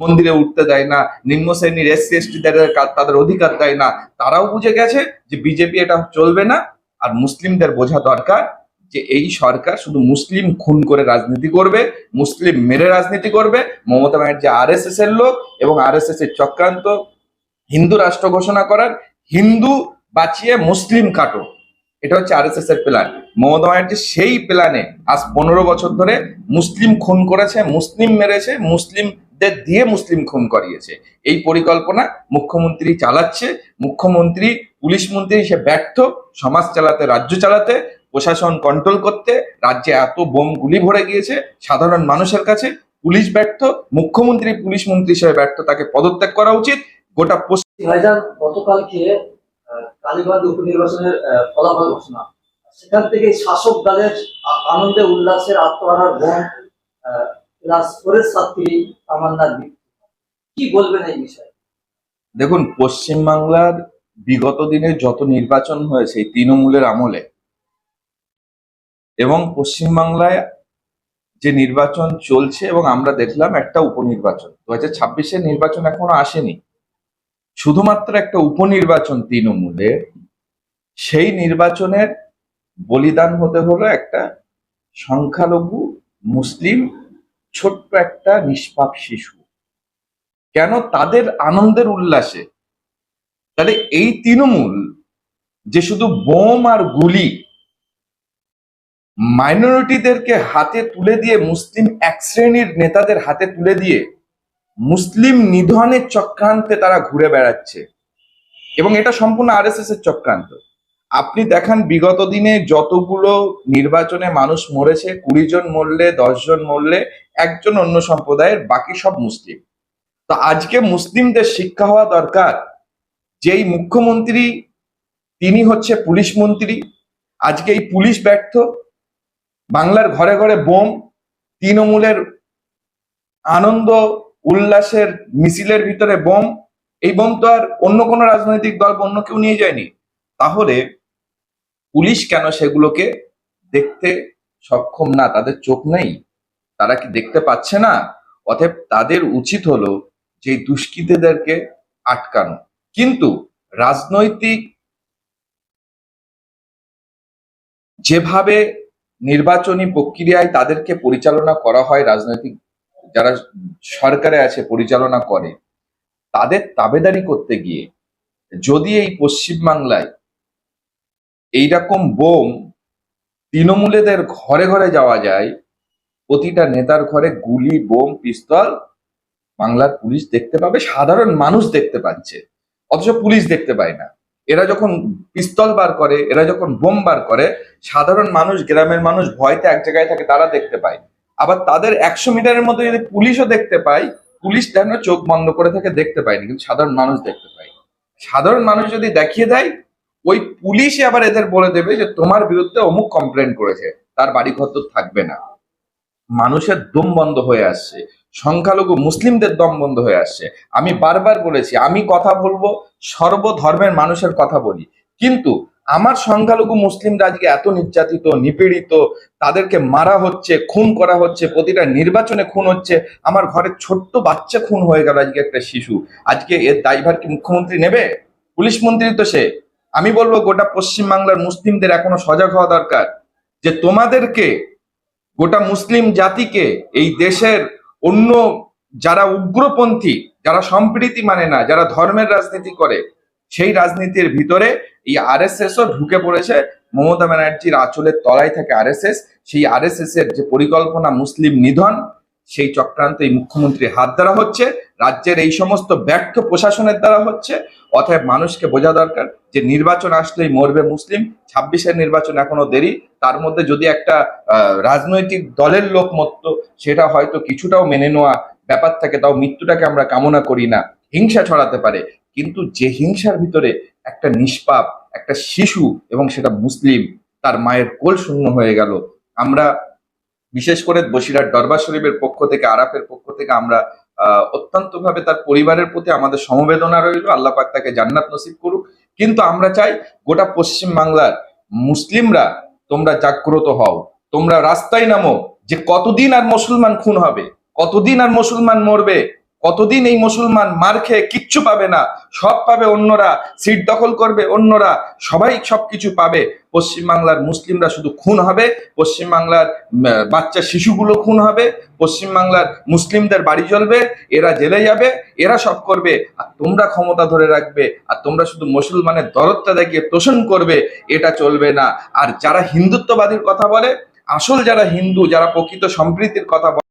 মন্দিরে উঠতে দেয় না, নিম্ন শ্রেণির এসসি এসটিদের তাদের অধিকার দেয় না। তারাও বুঝে গেছে যে বিজেপি এটা চলবে না, আর মুসলিমদের বোঝা দরকার যে এই সরকার শুধু মুসলিম খুন করে রাজনীতি করবে, মুসলিম মেরে রাজনীতি করবে। মমতা ব্যানার্জি আর এস এর লোক এবং আর এস এস এর চক্রান্ত, হিন্দু রাষ্ট্র ঘোষণা করার, হিন্দু বাঁচিয়ে মুসলিম কাটো। এটা হচ্ছে আর এস এস এর প্ল্যান মমতা ব্যানার্জি সেই প্ল্যানে আজ পনেরো বছর ধরে মুসলিম খুন করেছে, মুসলিম মেরেছে মুসলিমদের দিয়ে মুসলিম খুন করিয়েছে। এই পরিকল্পনা মুখ্যমন্ত্রী চালাচ্ছে। মুখ্যমন্ত্রী পুলিশ মন্ত্রী সে ব্যর্থ। সমাজ চালাতে রাজ্য চালাতে প্রশাসন কন্ট্রোল করতে রাজ্যে এত বোম গুলি ভরে গিয়েছে সাধারণ মানুষের কাছে। পুলিশ ব্যর্থ মুখ্যমন্ত্রী পুলিশ মন্ত্রী হিসেবে ব্যর্থ তাকে পদত্যাগ করা উচিত। গোটা পশ্চিম গতকালকে কালীগঞ্জ উপনির্বাচনের ফলাফল ঘোষণা। সেখান থেকে শাসক দলের আনন্দে উল্লাসের আত্মহারার আহ, দেখুন, পশ্চিমবাংলার বিগত দিনে যত নির্বাচন হয়েছে তৃণমূলের আমলে এবং পশ্চিমবাংলায় যে নির্বাচন চলছে এবং আমরা দেখলাম একটা উপনির্বাচন। দু হাজার ছাব্বিশের নির্বাচন এখনও আসেনি। শুধুমাত্র একটা উপনির্বাচন তৃণমূলের সেই নির্বাচনের বলিদান হতে হলো একটা সংখ্যালঘু মুসলিম ছোট্ট একটা নিষ্পাপ শিশু। কেন তাদের আনন্দের উল্লাসে? তাহলে এই তৃণমূল যে শুধু বোম আর গুলি মাইনরিটিদেরকে হাতে তুলে দিয়ে, মুসলিম এক শ্রেণির নেতাদের হাতে তুলে দিয়ে, মুসলিম নিধনের চক্রান্তে তারা ঘুরে বেড়াচ্ছে। এবং এটা সম্পূর্ণ আরএসএস এর চক্রান্ত। আপনি দেখান, বিগত দিনে যতগুলো নির্বাচনে মানুষ মরেছে, কুড়ি জন মরলে, দশ জন মরলে, একজন অন্য সম্প্রদায়ের, বাকি সব মুসলিম। তো আজকে মুসলিমদের শিক্ষা হওয়া দরকার। যেই মুখ্যমন্ত্রী, তিনি হচ্ছে পুলিশ মন্ত্রী। আজকে এই পুলিশ ব্যর্থ। বাংলার ঘরে ঘরে বোম, তৃণমূলের আনন্দ, উল্লাসের মিছিলের ভিতরে বোম। এই বোম তো আর অন্য কোনো রাজনৈতিক দল অন্য কেউ নিয়ে যায়নি। তাহলে পুলিশ কেন সেগুলোকে দেখতে সক্ষম না? তাদের চোখ নেই। তারা কি দেখতে পাচ্ছে না? অতএব তাদের উচিত হলো যে দুষ্কৃতীদেরকে আটকানো। কিন্তু রাজনৈতিক যেভাবে নির্বাচনী প্রক্রিয়ায় তাদেরকে পরিচালনা করা হয়, রাজনৈতিক যারা সরকারে আছে পরিচালনা করে, তাদের তাবেদারি করতে গিয়ে যদি এই পশ্চিমবাংলায় এইরকম বোম তৃণমূলেদের ঘরে ঘরে যাওয়া যায়, প্রতিটা নেতার ঘরে গুলি, বোম, পিস্তল, বাংলার পুলিশ দেখতে পাবে, সাধারণ মানুষ দেখতে পাচ্ছে, অথচ পুলিশ দেখতে পায় না। এরা যখন পিস্তল বার করে, এরা যখন বোম বার করে, সাধারণ মানুষ, গ্রামের মানুষ ভয়তে এক জায়গায় থাকে, তারা দেখতে পায়। আবার তাদের একশো মিটারের মধ্যে যদি পুলিশও দেখতে পায়, পুলিশ যেন চোখ বন্ধ করে থাকে, দেখতে পায়নি, কিন্তু সাধারণ মানুষ দেখতে পায়। সাধারণ মানুষ যদি দেখিয়ে দেয় ওই পুলিশই আবার এদের বলে দেবে যে তোমার বিরুদ্ধে অমুক কমপ্লেন করেছে, তার বাড়ি ঘর তো থাকবে না। মানুষের দম বন্ধ হয়ে আসছে, সংখ্যালঘু মুসলিমদের দম বন্ধ হয়ে আসছে। আমি বারবার বলেছি, আমি কথা বলব, সর্বধর্মের মানুষের কথা বলি। কিন্তু আমার সংখ্যালঘু মুসলিমরা আজকে এত নির্যাতিত, নিপীড়িত, তাদেরকে মারা হচ্ছে, খুন করা হচ্ছে, প্রতিটা নির্বাচনে খুন হচ্ছে, আমার ঘরের ছোট্ট বাচ্চা খুন হয়ে গেল আজকে একটা শিশু। আজকে এর দায়ভার কি মুখ্যমন্ত্রী নেবে? পুলিশ মন্ত্রী তো সে। আমি বলব গোটা পশ্চিমবাংলার মুসলিমদের এখনও সজাগ হওয়া দরকার যে তোমাদেরকে গোটা মুসলিম জাতিকে এই দেশের অন্য যারা উগ্রপন্থী, যারা সম্প্রীতি মানে না, যারা ধর্মের রাজনীতি করে, সেই রাজনীতির ভিতরে এই আরএসএস ও ঢুকে পড়েছে। মমতা ব্যানার্জির আঁচলের তলায় থাকে আরএসএস সেই আরএসএস এর যে পরিকল্পনা মুসলিম নিধন, সেই চক্রান্ত এই মুখ্যমন্ত্রীর হাত দ্বারা হচ্ছে। রাজ্যের এই সমস্ত ব্যর্থ প্রশাসনের দ্বারা হচ্ছে, অতএব মানুষকে বোঝা দরকার যে নির্বাচন আসলেই মরবে মুসলিম, ছাব্বিশের নির্বাচন এখনও দেরি, তার মধ্যে যদি একটা রাজনৈতিক দলের লোক মত সেটা হয়তো কিছুটাও মেনে নেওয়া ব্যাপার থাকে, তাও মৃত্যুটাকে আমরা কামনা করি না। হিংসা ছড়াতে পারে, কিন্তু যে হিংসার ভিতরে একটা নিষ্পাপ, একটা শিশু এবং সেটা মুসলিম, তার মায়ের কোল শূন্য হয়ে গেল। আমরা, বিশেষ করে বসিরহাট দরবার শরীফের পক্ষ থেকে, আরাফের পক্ষ থেকে আমরা আহ অত্যন্ত ভাবে তার পরিবারের প্রতি আমাদের সমবেদনা রইল। আল্লাহ পাক তাকে জান্নাত নসিব করুক। কিন্তু আমরা চাই গোটা পশ্চিম বাংলার মুসলিমরা তোমরা জাগ্রত হও, তোমরা রাস্তায় নামো যে কতদিন আর মুসলমান খুন হবে, কতদিন আর মুসলমান মরবে কতদিন এই মুসলমান মার খেয়ে কিচ্ছু পাবে না? সব পাবে অন্যরা, সিট দখল করবে অন্যরা, সবাই সবকিছু পাবে। পশ্চিমবাংলার মুসলিমরা শুধু খুন হবে, পশ্চিমবাংলার বাচ্চা শিশুগুলো খুন হবে, পশ্চিমবাংলার মুসলিমদের বাড়ি জ্বলবে, এরা জেলে যাবে, এরা সব করবে, আর তোমরা ক্ষমতা ধরে রাখবে, আর তোমরা শুধু মুসলমানের দরদটা দেখিয়ে তোষণ করবে, এটা চলবে না। আর যারা হিন্দুত্ববাদীর কথা বলে, আসল যারা হিন্দু, যারা প্রকৃত সম্প্রীতির কথা বলে